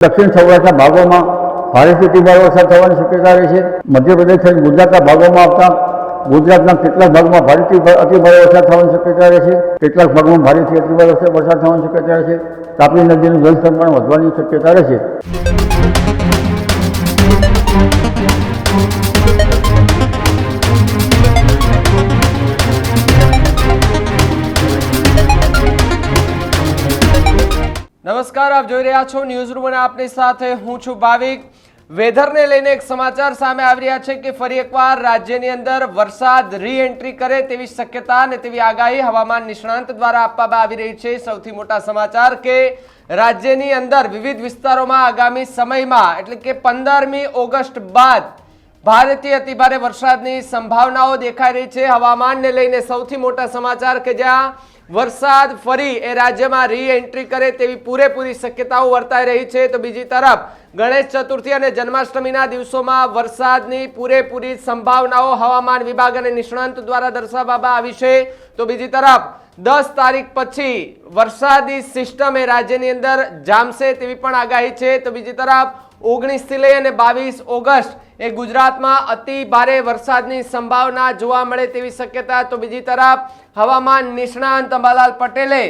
દક્ષિણ સૌરાષ્ટ્રના ભાગોમાં ભારેથી તીવ્ર વરસાદ થવાની શક્યતા રહે છે. મધ્યપ્રદેશ અને ગુજરાતના ભાગોમાં આવતા ગુજરાતના કેટલાક ભાગમાં ભારેથી અતિ ભારે વરસાદ થવાની શક્યતા રહે છે. કેટલાક ભાગમાં ભારેથી અતિ ભારે વરસાદ થવાની શક્યતા રહે છે. તાપી નદીનું જલસ્તર પણ વધવાની શક્યતા રહે છે. નમસ્કાર, આપ જોઈ રહ્યા છો ન્યૂઝ રૂમ અને આપની સાથે હું છું ભાવિક. વેધરને લઈને એક સમાચાર સામે આવી રહ્યા છે કે ફરી એકવાર રાજ્યની અંદર વરસાદ રી એન્ટ્રી કરે તેવી શક્યતા અને તેવી આગાહી હવામાન નિષ્ણાંત દ્વારા આપવામાં આવી રહી છે. સૌથી મોટા સમાચાર કે રાજ્યની અંદર વિવિધ વિસ્તારોમાં આગામી સમયમાં, એટલે કે પંદરમી ઓગસ્ટ બાદ ભારતીય અતિભારે વરસાદની સંભાવનાઓ દેખાઈ રહી છે. હવામાનને લઈને સૌથી મોટા સમાચાર કે જ્યાં વરસાદ ફરી એ રાજ્યમાં રી એન્ટ્રી કરે તેવી પૂરેપૂરી શક્યતાઓ વર્તાઈ રહી છે. તો બીજી તરફ ગણેશ ચતુર્થી અને જન્માષ્ટમીના દિવસોમાં વરસાદની પૂરેપૂરી સંભાવનાઓ હવામાન વિભાગ અને નિષ્ણાંત દ્વારા દર્શાવવામાં આવી છે. તો બીજી તરફ દસ તારીખ પછી વરસાદી સિસ્ટમ એ રાજ્યની અંદર જામશે તેવી પણ આગાહી છે. તો બીજી તરફ ઓગણીસ લઈ અને બાવીસ ઓગસ્ટ એ ગુજરાતમાં અતિ ભારે વરસાદની સંભાવના જોવા મળે તેવી શક્યતા. તો બીજી તરફ હવામાન નિષ્ણાંત અંબાલાલ પટેલે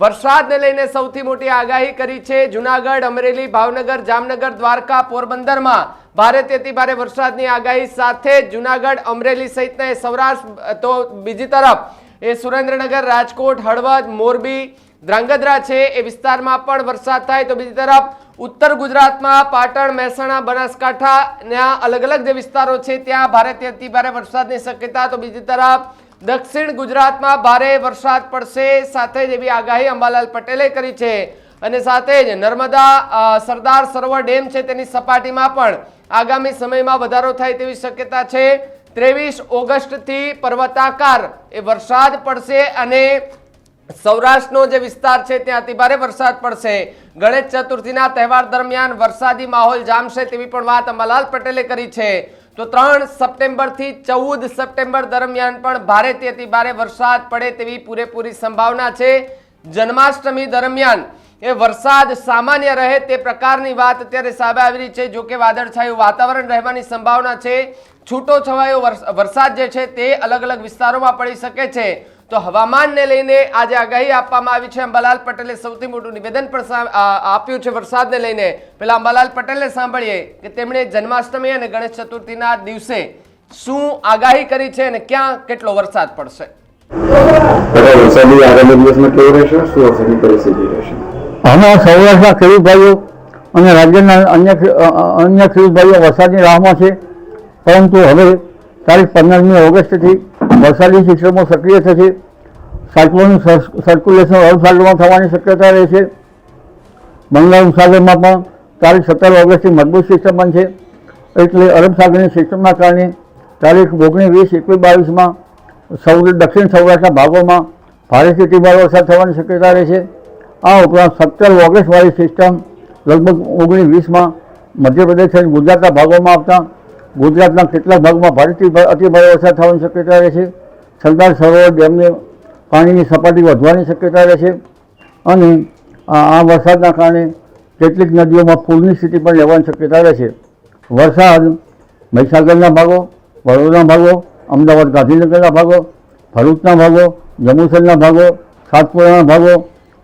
વરસાદને લઈને સૌથી મોટી આગાહી કરી છે. જુનાગઢ, અમરેલી, ભાવનગર, જામનગર, દ્વારકા, પોરબંદરમાં ભારે અતિ ભારે વરસાદની આગાહી સાથે જુનાગઢ, અમરેલી સહિતના સૌરાષ્ટ્ર તો બીજી તરફ એ સુરેન્દ્રનગર, રાજકોટ, હળવદ, મોરબી, ધ્રાંગધ્રા છે એ વિસ્તારમાં પણ વરસાદ થાય. તો બીજી તરફ ઉત્તર ગુજરાતમાં પાટણ, મહેસાણા, બનાસકાંઠાના અલગ અલગ જે વિસ્તારો છે, ત્યાં ભારેથી અતિ ભારે વરસાદની શક્યતા. તો બીજી તરફ, દક્ષિણ ગુજરાતમાં ભારે વરસાદ પડશે. સાથે જ એવી આગાહી અંબાલાલ પટેલે કરી છે. અને સાથે જ નર્મદા સરદાર સરોવર ડેમ છે, તેની સપાટીમાં પણ આગામી સમયમાં વધારો થાય તેવી શક્યતા છે. ત્રેવીસ ઓગસ્ટથી પર્વતાકાર એ વરસાદ પડશે અને સૌરાષ્ટ્રનો જે વિસ્તાર છે, ત્યાં અતિભારે વરસાદ પડશે. ગણેશ ચતુર્થીના તહેવાર દરમિયાન વરસાદી માહોલ જામશે તેવી પણ વાત અંબાલાલ પટેલે કરી છે. તો ત્રણ સપ્ટેમ્બરથી ચૌદ સપ્ટેમ્બર દરમિયાન પણ ભારેથી અતિ ભારે વરસાદ પડે તેવી પૂરેપૂરી સંભાવના છે. જન્માષ્ટમી દરમિયાન એ વરસાદ સામાન્ય રહે તે પ્રકારની વાત અત્યારે સામે આવી રહી છે. જો કે વાદળછાયું વાતાવરણ રહેવાની સંભાવના છે. છૂટો છવાયો વરસાદ જે છે તે અલગ અલગ વિસ્તારોમાં પડી શકે છે. તો હવામાનને લઈને આજે આગાહી આપવામાં આવી છે. અંબાલાલ પટેલે સૌથી મોટું નિવેદન પણ આપ્યું છે વરસાદને લઈને. પેલા અંબાલાલ પટેલને સાંભળીએ કે તેમણે જન્માષ્ટમી અને ગણેશ ચતુર્થીના દિવસે શું આગાહી કરી છે અને ક્યાં કેટલો વરસાદ પડશે? તથા વરસાદની આગામી દિવસમાં કેવું રહેશે? શું વરસાદની પરિસ્થિતિ રહેશે? હમણાં સૌરાષ્ટ્રના ખેડૂત અને રાજ્યના અન્ય અન્ય ખેડૂત વરસાદની રાહમાં છે. પરંતુ હવે તારીખ પંદરમી ઓગસ્ટથી વરસાદી સિસ્ટમો સક્રિય થશે સાયક્લોનિક સર્ક્યુલેશન અરબસાગરમાં થવાની શક્યતા રહે છે બંગાળ સાગરમાં પણ તારીખ સત્તર ઓગસ્ટથી મજબૂત સિસ્ટમ બનશે. એટલે અરબસાગરની સિસ્ટમના કારણે તારીખ ઓગણીસ વીસ એકવીસ બાવીસમાં સૌ, દક્ષિણ સૌરાષ્ટ્રના ભાગોમાં ભારેથી તીવ્ર વરસાદ થવાની શક્યતા રહે છે આ ઉપરાંત સત્તર ઓગસ્ટવાળી સિસ્ટમ લગભગ ઓગણીસ વીસમાં મધ્યપ્રદેશ અને ગુજરાતના ભાગોમાં આવતા ગુજરાતના કેટલાક ભાગમાં ભારેથી અતિભારે વરસાદ થવાની શક્યતા રહે છે. સરદાર સરોવર ડેમની પાણીની સપાટી વધવાની શક્યતા રહે છે અને આ વરસાદના કારણે કેટલીક નદીઓમાં પૂરની સ્થિતિ પણ લેવાની શક્યતા રહે છે. વરસાદ મહીસાગરના ભાગો, વડોદરાના ભાગો, અમદાવાદ ગાંધીનગરના ભાગો, ભરૂચના ભાગો, જંબુસરના ભાગો, સાતપુરાના ભાગો,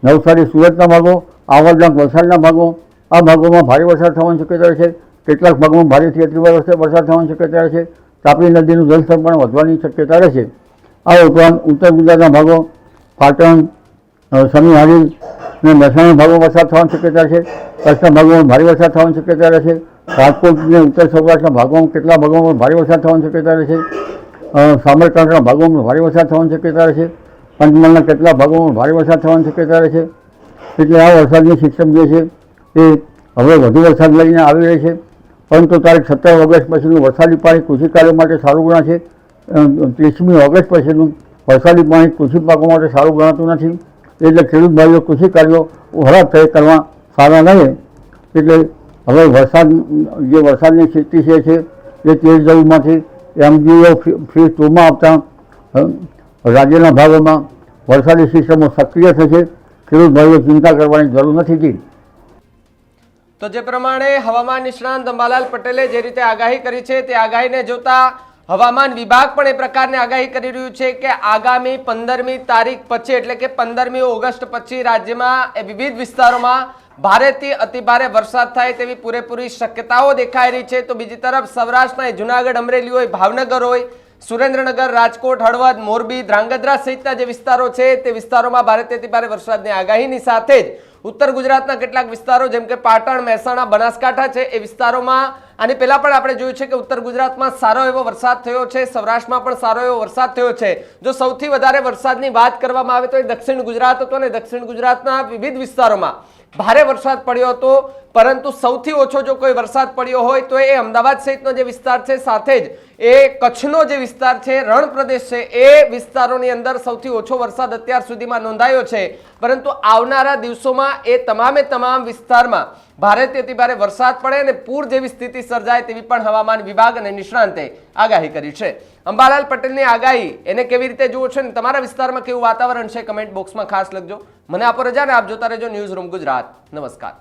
નવસારી સુરતના ભાગો આવડના વલસાડના ભાગો, આ ભાગોમાં ભારે વરસાદ થવાની શક્યતા રહે છે. કેટલાક ભાગોમાં ભારેથી અતિભારે વરસાદ થવાની શક્યતા છે તાપી નદીનું જળસ્તર પણ વધવાની શક્યતા રહે છે આ ઉપરાંત ઉત્તર ગુજરાતના ભાગો પાટણ સમીહારી અને મહેસાણા ભાગોમાં વરસાદ થવાની શક્યતા છે કચ્છના ભાગોમાં ભારે વરસાદ થવાની શક્યતા રહે છે રાજકોટ અને ઉત્તર સૌરાષ્ટ્રના ભાગોમાં કેટલા ભાગોમાં ભારે વરસાદ થવાની શક્યતા રહે છે અ, સાબરકાંઠાના ભાગોમાં ભારે વરસાદ થવાની શક્યતા રહે છે પંચમહાલના કેટલા ભાગોમાં ભારે વરસાદ થવાની શક્યતા રહે છે એટલે આ વરસાદની સિસ્ટમ જે છે એ હવે વધુ વરસાદ લઈને આવી રહી છે. પરંતુ તારીખ સત્તર ઓગસ્ટ પછીનું વરસાદી પાણી કૃષિ કાર્યો માટે સારું ગણાશે. ત્રીસમી ઓગસ્ટ પછીનું વરસાદી પાણી કૃષિ પાકો માટે સારું ગણાતું નથી. એટલે ખેડૂત ભાઈઓ, કૃષિ કાર્યો વરાપ થઈ કરવા સારા રહે. એટલે હવે વરસાદ, જે વરસાદની સ્થિતિ છે છે, એ તેર જૂનમાંથી એમજીઓ ફ્રી ટુમાં આપતા રાજ્યના ભાગોમાં વરસાદી સિસ્ટમો સક્રિય થશે. ખેડૂત ભાઈઓ ચિંતા કરવાની જરૂર નથી તો જે પ્રમાણે હવામાન નિષ્ણાંત અંબાલાલ પટેલે જે રીતે આગાહી કરી છે તે આગાહીને જોતા હવામાન વિભાગ પણ એ પ્રકારની આગાહી કરી રહ્યું છે કે આગામી પંદરમી તારીખ પછી, એટલે કે પંદરમી ઓગસ્ટ પછી રાજ્યમાં વિવિધ વિસ્તારોમાં ભારેથી અતિભારે વરસાદ થાય તેવી પૂરેપૂરી શક્યતાઓ દેખાઈ રહી છે. તો બીજી તરફ સૌરાષ્ટ્રના જુનાગઢ અમરેલી હોય ભાવનગર હોય સુરેન્દ્રનગર, રાજકોટ, હળવદ, મોરબી, ધ્રાંગધ્રા સહિતના જે વિસ્તારો છે, તે વિસ્તારોમાં ભારેથી ભારે વરસાદની આગાહીની સાથે જ ઉત્તર ગુજરાતના કેટલાક વિસ્તારો, જેમ કે પાટણ, મહેસાણા, બનાસકાંઠા છે, એ વિસ્તારોમાં આની પહેલા પણ આપણે જોયું છે કે ઉત્તર ગુજરાતમાં સારો એવો વરસાદ થયો છે, સૌરાષ્ટ્રમાં પણ સારો એવો વરસાદ થયો છે. જો સૌથી વધારે વરસાદની વાત કરવામાં આવે તો એ દક્ષિણ ગુજરાત હતો અને દક્ષિણ ગુજરાતના વિવિધ વિસ્તારોમાં ભારે વરસાદ પડ્યો હતો, પરંતુ સૌથી ઓછો જો કોઈ વરસાદ પડ્યો હોય તો એ અમદાવાદ સહિતનો જે વિસ્તાર છે, સાથે જ એ કચ્છનો જે વિસ્તાર છે, રણ પ્રદેશ છે, એ વિસ્તારોની અંદર સૌથી ઓછો વરસાદ અત્યાર સુધીમાં નોંધાયો છે. પરંતુ આવનારા દિવસોમાં એ તમામે તમામ વિસ્તારમાં ભારે તેથી ભારે વરસાદ પડે અને પૂર જેવી સ્થિતિ સર્જાય તેવી પણ હવામાન વિભાગ અને નિષ્ણાંતે આગાહી કરી છે. અંબાલાલ પટેલની આગાહી, એને કેવી રીતે જુઓ છો ને? તમારા વિસ્તારમાં કેવું વાતાવરણ છે? કમેન્ટ બોક્સમાં ખાસ લખજો. મને આપો રજા ને આપ જોતા રહેજો ન્યૂઝ રૂમ ગુજરાત. નમસ્કાર.